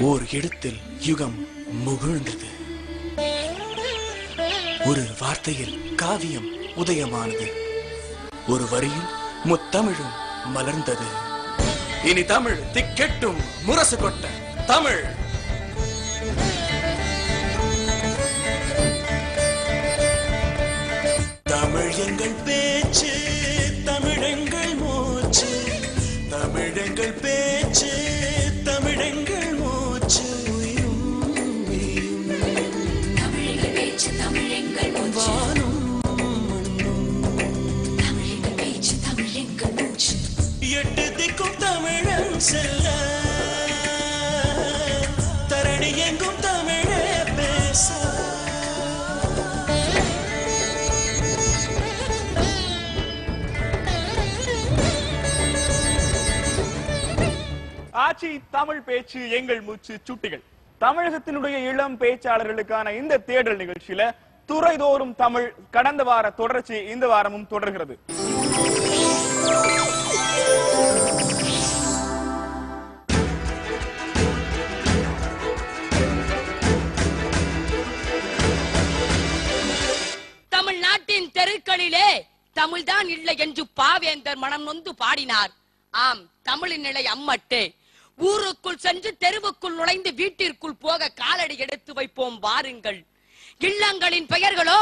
ஓர் இடத்தில் யுகம் முகழ்ந்தது. ஒரு வார்த்தையில் காவியம் உதயமானது. ஒரு வரியில் முத்தமிழும் மலர்ந்தது. இனி தமிழ் திக்கெட்டும் முரசு கொட்ட தமிழ். தமிழ் எங்கள் பேச்சு தமிழங்கள் மூச்சு. தமிழங்கள் பேச்சு தமிழங்கள் காட்சி தமிழ் பேச்சு எங்கள் மூச்சு சுட்டிகள். தமிழகத்தினுடைய இளம் பேச்சாளர்களுக்கான இந்த தேடல் நிகழ்ச்சியில துறைதோறும் தமிழ் கடந்த வார தொடர்ச்சி இந்த வாரமும் தொடர்கிறது. தமிழ்நாட்டின் தெருக்களிலே தமிழ்தான் இல்லை என்று பாவேந்தர் மனம் நொந்து பாடினார். ஆம் தமிழின் நிலை அம்மட்டே. ஊருக்குள் சென்று தெருவுக்குள் நுழைந்து வீட்டிற்குள் போக காலடி எடுத்து வைப்போம் வாருங்கள். இல்லங்களின் பெயர்களோ?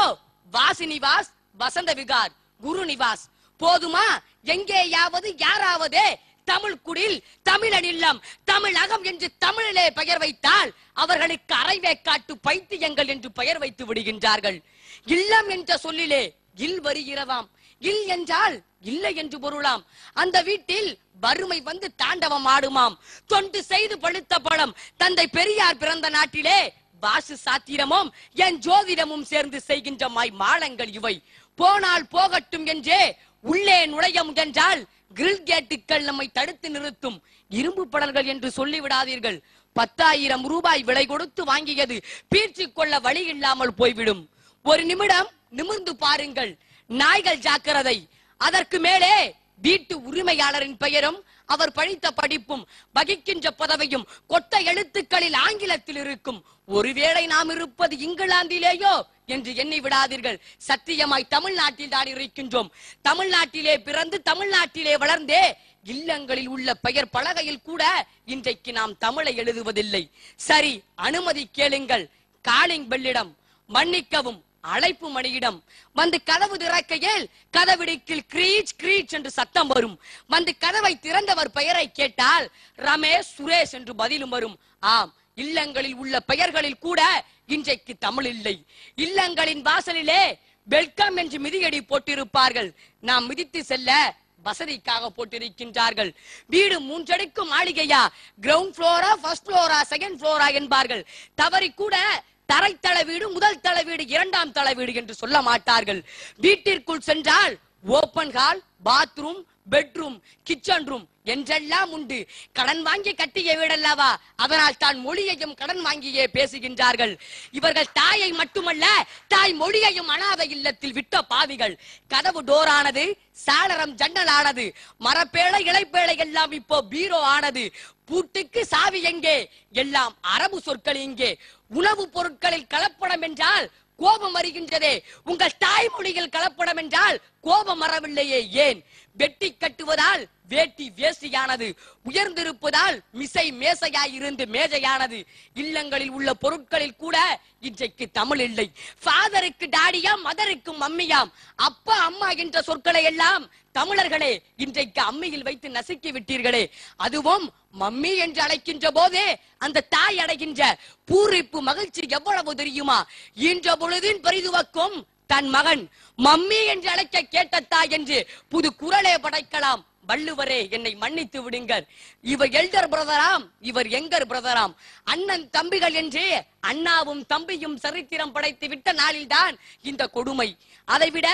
வாசினிவாஸ் வசந்த விகார் குரு நிவாஸ் போதுமா? எங்கேயாவது யாராவது? தமிழ் குடில் தமிழன் இல்லம் தமிழகம் என்று தமிழிலே பெயர் வைத்தால் அவர்களுக்கு அரைவேக்காட்டு பைத்தியங்கள் என்று பெயர் வைத்து விடுகின்றார்கள். இல்லம் என்ற சொல்லிலே இல் வருகிறதாம் இல் என்றால் இல்லை என்று பொருளாம். அந்த வீட்டில் வறுமை வந்து தாண்டவம் ஆடுமாம். தொண்டு செய்து பழுத்த பழம். தந்தை பெரியார் பிறந்த நாட்டிலே வாசு சாத்திரமும் என் ஜோதிடமும் சேர்ந்து செய்கின்ற மாய் மாலங்கள் இவை. போனால் போகட்டும் என்றே உள்ளே நுழைய முயன்றால் கிரில் கேட்டுக்கள் நம்மை தடுத்து நிறுத்தும். இரும்பு படல்கள் என்று சொல்லிவிடாதீர்கள். பத்தாயிரம் ரூபாய் விலை கொடுத்து வாங்கியது பீர்ச்சி கொள்ள வழி இல்லாமல் போய்விடும். ஒரு நிமிடம் நிமிர்ந்து பாருங்கள். நாய்கள் ஜாக்கிரதை. அதற்கு மேலே வீட்டு உரிமையாளரின் பெயரும் அவர் படித்த படிப்பும் வகிக்கின்ற பதவியும் கொட்ட எழுத்துக்களில் ஆங்கிலத்தில் இருக்கும். ஒருவேளை நாம் இருப்பது இங்கிலாந்திலேயோ என்று எண்ணி விடாதீர்கள். சத்தியமாய் தமிழ்நாட்டில் தான் இருக்கின்றோம். தமிழ்நாட்டிலே பிறந்து தமிழ்நாட்டிலே வளர்ந்தே இல்லங்களில் உள்ள பெயர் பலகையில் கூட இன்றைக்கு நாம் தமிழை எழுதுவதில்லை. சரி அனுமதி கேளுங்கள். காலிங் பெல்லிடம் மன்னிக்கவும். அழைப்பு மணியிடம். வந்து கதவு திறக்கையில் கதவிடுக்கில் கிரீச் கிரீச் என்று சத்தம் வரும். வந்து கதவை திறந்தவர் பெயரை கேட்டால் ரமேஷ் சுரேஷ் என்று பதிலும் வரும். ஆம் இல்லங்களில் உள்ள பெயர்களில் கூட இன்றைக்கு தமிழ் இல்லை. இல்லங்களின் வாசலிலே வெல்கம் என்று மிதியடி போட்டிருப்பார்கள். நாம் மிதித்து செல்ல வசதிக்காக போட்டிருக்கின்றார்கள். வீடு மூன்றடிக்கும் மாளிகையா? கிரவுண்ட் ஃப்ளோரா ஃபர்ஸ்ட் ஃப்ளோரா செகண்ட் ஃப்ளோரா என்பார்கள். தவறி கூட தரைத்தள வீடு முதல் தள வீடு இரண்டாம் தள வீடு என்று சொல்ல மாட்டார்கள். வீட்டிற்குள் சென்றால் open hall bathroom bedroom kitchen room என்றெல்லாம் உண்டு. கடன் வாங்கி கட்டிய வீடல்லவா? அதனால் தான் மொழியையும் கடன் வாங்கியே பேசுகின்றார்கள். இவர்கள் தாயை மட்டுமல்ல தாய் மொழியையும் அனாத இல்லத்தில் விட்ட பாவிகள். கதவு டோர் ஆனது சாளரம் ஜன்னல் ஆனது மரப்பேழை இலைப்பேழை எல்லாம் இப்போ பீரோ ஆனது. பூட்டுக்கு சாவி எங்கே? எல்லாம் அரபு சொற்கள் இங்கே. உணவுப் பொருட்களில் கலப்படம் என்றால் கோபம் வருகின்றதே உங்கள் தாய்மொழியில் கலப்படம் என்றால் கோபம் வரவில்லையே ஏன்? வெட்டி கட்டுவதால் வேட்டி வேசியானது உயர்ந்திருப்பதால் மிசை மேசையாய் இருந்து மேஜையானது. இல்லங்களில் உள்ள பொருட்களில் கூட இன்றைக்கு தமிழ் இல்லை. ஃபாதருக்கு டாடியாம் மதருக்கு மம்மியாம். அப்பா அம்மா என்ற சொற்களை எல்லாம் தமிழர்களே இன்றைக்கு அம்மியில் வைத்து நசுக்கி விட்டீர்களே. அதுவும் மம்மி என்று அழைக்கின்ற போதே அந்த தாய் அடைகின்ற பூரிப்பு மகிழ்ச்சி எவ்வளவு தெரியுமா? இன்ற பொழுதின் பெரிதுவக்கும் தன் மகன் மம்மி என்று அழைக்க கேட்ட தாய் என்று புது குரலே படைக்கலாம். வள்ளுவரே என்னை மன்னித்து விடுங்கள். இவர் எல்டர் பிரதராம் இவர் எங்கர் பிரதராம் அண்ணன் தம்பிகள் என்று அண்ணாவும் தம்பியும் சரித்திரம் படைத்து விட்ட நாளில்தான் இந்த கொடுமை. அதைவிட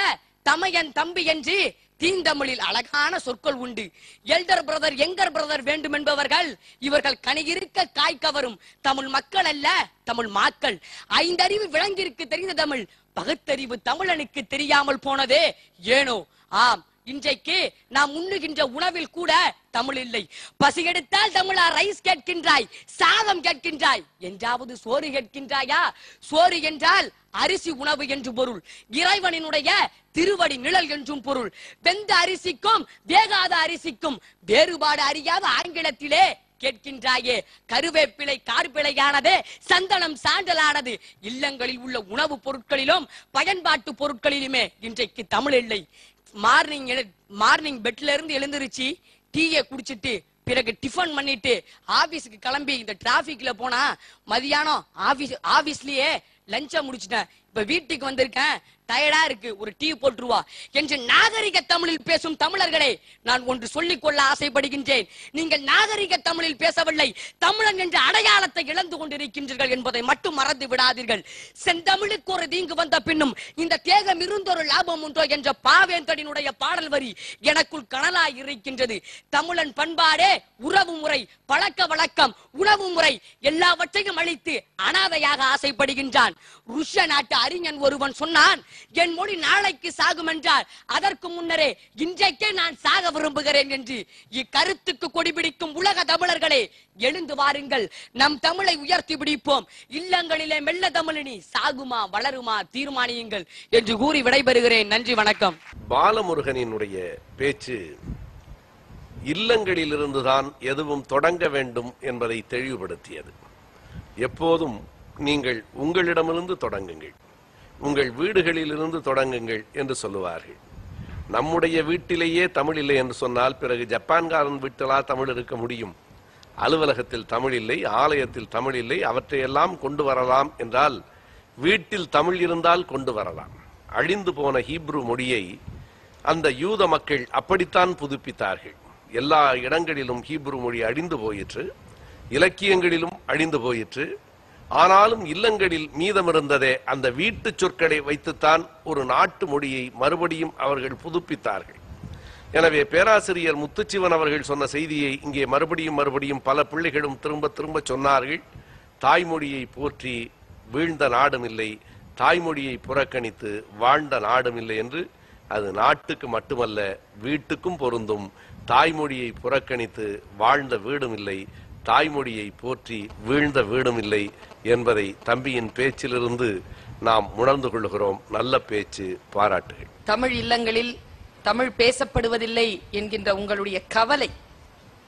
தமையன் தம்பி என்று தீந்தமிழில் அழகான சொற்கள் உண்டு. எல்டர் பிரதர் எங்கர் பிரதர் வேண்டும் என்பவர்கள் இவர்கள் கனியிருக்க காய் கவரும். தமிழ் மக்கள் அல்ல தமிழ் மாக்கள். ஐந்தறிவு விலங்கிற்கு தெரிந்த தமிழ் பகுத்தறிவு தமிழனுக்கு தெரியாமல் போனதே ஏனோ? ஆம். இன்றைக்கு நாம் உண்ணுகின்ற உணவில் கூட தமிழ் இல்லை. பசி எடுத்தால் தமிழா ரைஸ் கேட்கின்றாய் சாதம் கேட்கின்றாய். என்றாவது சோறு கேட்கின்றாயா? சோறு என்றால் அரிசி உணவு என்று பொருள். இறைவனினுடைய திருவடி நிழல் என்றும் பொருள். வெந்த அரிசிக்கும் வேகாத அரிசிக்கும் வேறுபாடு அறியாத ஆங்கிலத்திலே கேட்கின்றாயே. கருவேப்பிலை கார்பிளையானது சந்தனம் சாண்டலானது இல்லங்களில் உள்ள உணவுப் பொருட்களிலும் பயன்பாட்டு பொருட்களிலுமே இன்றைக்கு தமிழ் இல்லை. மார்னிங் மார்னிங் பெட்ல இருந்து எழுந்திருச்சு டீயை குடிச்சிட்டு பிறகு டிஃபன் பண்ணிட்டு ஆபீஸ்க்கு கிளம்பி இந்த டிராபிக்ல போனா மதியானம் ஆபீஸ் ஆபீஸ்லயே லஞ்சா முடிச்சிட்டேன். இப்ப வீட்டுக்கு வந்திருக்கேன். டயர்டா இருக்கு. ஒரு டீ போட்டுருவா. என்று நாகரிக தமிழில் பேசும் தமிழர்களே நான் ஒன்று சொல்லிக் கொள்ள ஆசைப்படுகின்றேன். நீங்கள் நாகரிக தமிழில் பேசவில்லை. தமிழன் என்ற அடையாளத்தை இழந்து கொண்டிருக்கின்றீர்கள் என்பதை மட்டும் மறந்து விடாதீர்கள். செந்தமிழுக்கு ஒரு தீங்கு வந்த பின்னும் இந்த தேகம் இருந்தொரு லாபம் உண்டோ என்ற பாவேந்தடினுடைய பாடல் வரி எனக்குள் கனலாய் இருக்கின்றது. தமிழன் பண்பாடே உறவு முறை பழக்க வழக்கம் உணவு முறை எல்லாவற்றையும் அழித்து அனாதையாக ஆசைப்படுகின்றான். ருஷ்ய நாட்டு அறிஞன் ஒருவன் சொன்னான் என் மொழி நாளைக்கு சாகும் என்றார். அதற்கு முன்னரே இன்றைக்கே நான் சாக விரும்புகிறேன் என்று. இக்கருத்துக்கு கொடிபிடிக்கும் உலக தமிழர்களே எழுந்து வாருங்கள். நம் தமிழை உயர்த்தி பிடிப்போம். இல்லங்களிலே மெல்ல தமிழினி சாகுமா வளருமா தீர்மானியுங்கள் என்று கூறி விடைபெறுகிறேன். நன்றி வணக்கம். பாலமுருகனினுடைய பேச்சு இல்லங்களிலிருந்துதான் எதுவும் தொடங்க வேண்டும் என்பதை தெளிவுபடுத்தியது. எப்போதும் நீங்கள் உங்களிடமிருந்து தொடங்குங்கள். உங்கள் வீடுகளிலிருந்து தொடங்குங்கள் என்று சொல்லுவார்கள். நம்முடைய வீட்டிலேயே தமிழ் இல்லை என்று சொன்னால் பிறகு ஜப்பான்காரன் வீட்டிலா தமிழ் இருக்க முடியும்? அலுவலகத்தில் தமிழ் இல்லை ஆலயத்தில் தமிழ் இல்லை அவற்றையெல்லாம் கொண்டு வரலாம் என்றால் வீட்டில் தமிழ் இருந்தால் கொண்டு வரலாம். அழிந்து போன ஹீப்ரு மொழியை அந்த யூத மக்கள் அப்படித்தான் புதுப்பித்தார்கள். எல்லா இடங்களிலும் ஹீப்ரு மொழி அழிந்து போயிற்று இலக்கியங்களிலும் அழிந்து போயிற்று ஆனாலும் இல்லங்களில் மீதமிருந்ததே அந்த வீட்டு சொற்களை வைத்துத்தான் ஒரு நாட்டு மொழியை மறுபடியும் அவர்கள் புதுப்பித்தார்கள். எனவே பேராசிரியர் முத்துச்சிவன் அவர்கள் சொன்ன செய்தியை இங்கே மறுபடியும் மறுபடியும் பல பிள்ளைகளும் திரும்ப திரும்ப சொன்னார்கள். தாய்மொழியை போற்றி வீழ்ந்த நாடும் இல்லை தாய்மொழியை புறக்கணித்து வாழ்ந்த நாடும் இல்லை என்று அது நாட்டுக்கு மட்டுமல்ல வீட்டுக்கும் பொருந்தும். தாய்மொழியை புறக்கணித்து வாழ்ந்த வீடும் இல்லை தாய்மொழியை போற்றி வீழ்ந்த வீடும் இல்லை என்பதை தம்பியின் பேச்சிலிருந்து நாம் உணர்ந்து கொள்கிறோம் நல்ல பேச்சு பாராட்டுகள். தமிழ் இல்லங்களில் தமிழ் பேசப்படுவதில்லை என்கின்ற உங்களுடைய கவலை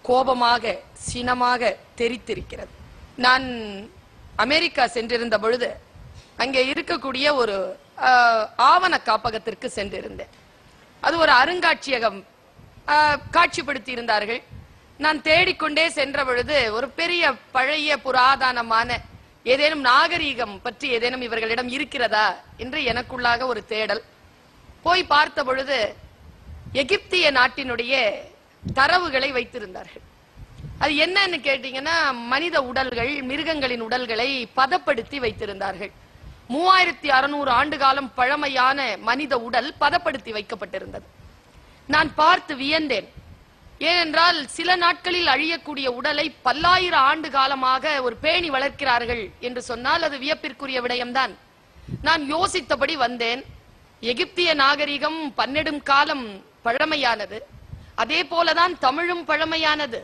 கோபமாக சினமாக தெரித்திருக்கிறது. நான் அமெரிக்கா சென்றிருந்த பொழுது அங்கே இருக்கக்கூடிய ஒரு ஆவண காப்பகத்திற்கு சென்றிருந்தேன். அது ஒரு அருங்காட்சியகம் காட்சிப்படுத்தி இருந்தார்கள் நான் தேடிக்கொண்டே சென்ற பொழுது ஒரு பெரிய பழைய புராதனமான ஏதேனும் நாகரீகம் பற்றி ஏதேனும் இவர்களிடம் இருக்கிறதா என்று எனக்குள்ளாக ஒரு தேடல். போய் பார்த்த பொழுது எகிப்திய நாட்டினுடைய தரவுகளை வைத்திருந்தார்கள். அது என்னன்னு கேட்டீங்கன்னா மனித உடல்கள் மிருகங்களின் உடல்களை பதப்படுத்தி வைத்திருந்தார்கள். மூவாயிரத்தி அறுநூறு ஆண்டு காலம் பழமையான மனித உடல் பதப்படுத்தி வைக்கப்பட்டிருந்தது. நான் பார்த்து வியந்தேன். ஏனென்றால் சில நாட்களில் அழியக்கூடிய உடலை பல்லாயிரம் ஆண்டு காலமாக ஒரு பேணி வளர்க்கிறார்கள் என்று சொன்னால் அது வியப்பிற்குரிய விடயம்தான். நான் யோசித்தபடி வந்தேன். எகிப்திய நாகரிகம் பன்னெடும் காலம் பழமையானது. அதே போலதான் தமிழும் பழமையானது.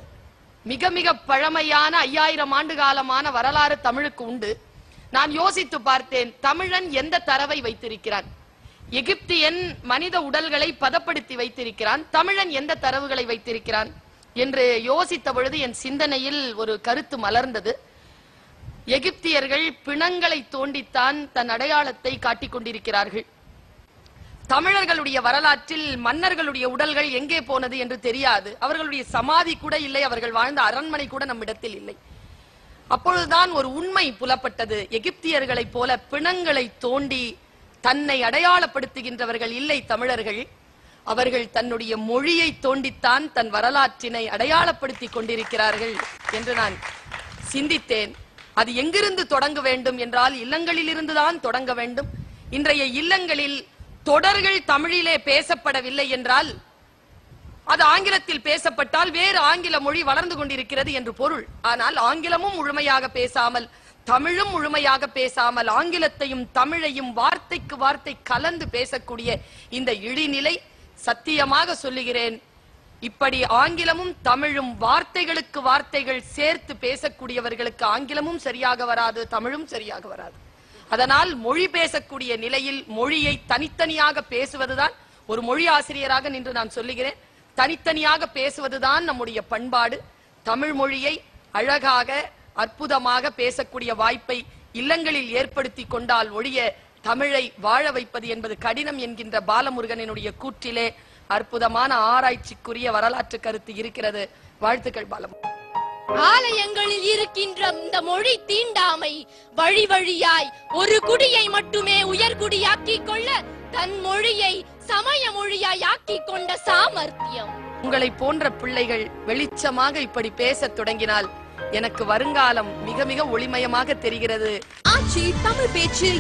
மிக மிக பழமையான ஐயாயிரம் ஆண்டு காலமான வரலாறு தமிழுக்கு உண்டு. நான் யோசித்து பார்த்தேன் தமிழன் எந்த தரவை வைத்திருக்கிறான்? எகிப்தியன் மனித உடல்களை பதப்படுத்தி வைத்திருக்கிறான். தமிழன் எந்த தரவுகளை வைத்திருக்கிறான் என்று யோசித்த பொழுது என் சிந்தனையில் ஒரு கருத்து மலர்ந்தது. எகிப்தியர்கள் பிணங்களை தோண்டித்தான் தன் அடையாளத்தை காட்டிக் கொண்டிருக்கிறார்கள். தமிழர்களுடைய வரலாற்றில் மன்னர்களுடைய உடல்கள் எங்கே போனது என்று தெரியாது. அவர்களுடைய சமாதி கூட இல்லை அவர்கள் வாழ்ந்த அரண்மனை கூட நம்மிடத்தில் இல்லை. அப்பொழுதுதான் ஒரு உண்மை புலப்பட்டது. எகிப்தியர்களைப் போல பிணங்களை தோண்டி தன்னை அடையாளப்படுத்துகின்றவர்கள் இல்லை தமிழர்கள். அவர்கள் தன்னுடைய மொழியை தோண்டித்தான் தன் வரலாற்றினை அடையாளப்படுத்திக் கொண்டிருக்கிறார்கள் என்று நான் சிந்தித்தேன். அது எங்கிருந்து தொடங்க வேண்டும் என்றால் இல்லங்களில் தொடங்க வேண்டும். இன்றைய இல்லங்களில் தொடர்கள் தமிழிலே பேசப்படவில்லை என்றால் அது ஆங்கிலத்தில் பேசப்பட்டால் வேறு ஆங்கில மொழி வளர்ந்து கொண்டிருக்கிறது என்று பொருள். ஆனால் ஆங்கிலமும் முழுமையாக பேசாமல் தமிழும் முழுமையாக பேசாமல் ஆங்கிலத்தையும் தமிழையும் வார்த்தை வார்த்தைக்கு வார்த்தை கலந்து பேசக்கூடிய இந்த இழிநிலை சத்தியமாக சொல்லுகிறேன். இப்படி ஆங்கிலமும் தமிழும் வார்த்தைகளுக்கு வார்த்தைகள் சேர்த்து பேசக்கூடியவர்களுக்கு ஆங்கிலமும் சரியாக வராது தமிழும் சரியாக வராது. அதனால் மொழி பேசக்கூடிய நிலையில் மொழியை தனித்தனியாக பேசுவதுதான் ஒரு மொழி ஆசிரியராக நின்று நான் சொல்லுகிறேன். தனித்தனியாக பேசுவதுதான் நம்முடைய பண்பாடு. தமிழ் மொழியை அழகாக அற்புதமாக பேசக்கூடிய வாய்ப்பை இல்லங்களில் ஏற்படுத்தி கொண்டால் ஒழிய தமிழை வாழ வைப்பது என்பது கடினம் என்கின்ற பாலமுருகனினுடைய கூற்றிலே அற்புதமான ஆராய்ச்சிக்குரிய வரலாற்று கருத்து இருக்கிறது. வாழ்த்துக்கள் பாலம் ஆலயங்களில் இருக்கின்ற இந்த மொழி தீண்டாமை வழி வழியாய் ஒரு குடியை மட்டுமே உயர்குடியாக்கிக் கொள்ள தன் மொழியை சமய மொழியாய் ஆக்கிக் கொண்ட சாமர்த்தியம். உங்களை போன்ற பிள்ளைகள் வெளிச்சமாக இப்படி பேசத் தொடங்கினால் எனக்கு வருங்காலம் மிக மிக ஒளிமயமாக தெரிகிறது. ஆட்சி தமிழ் பேச்சு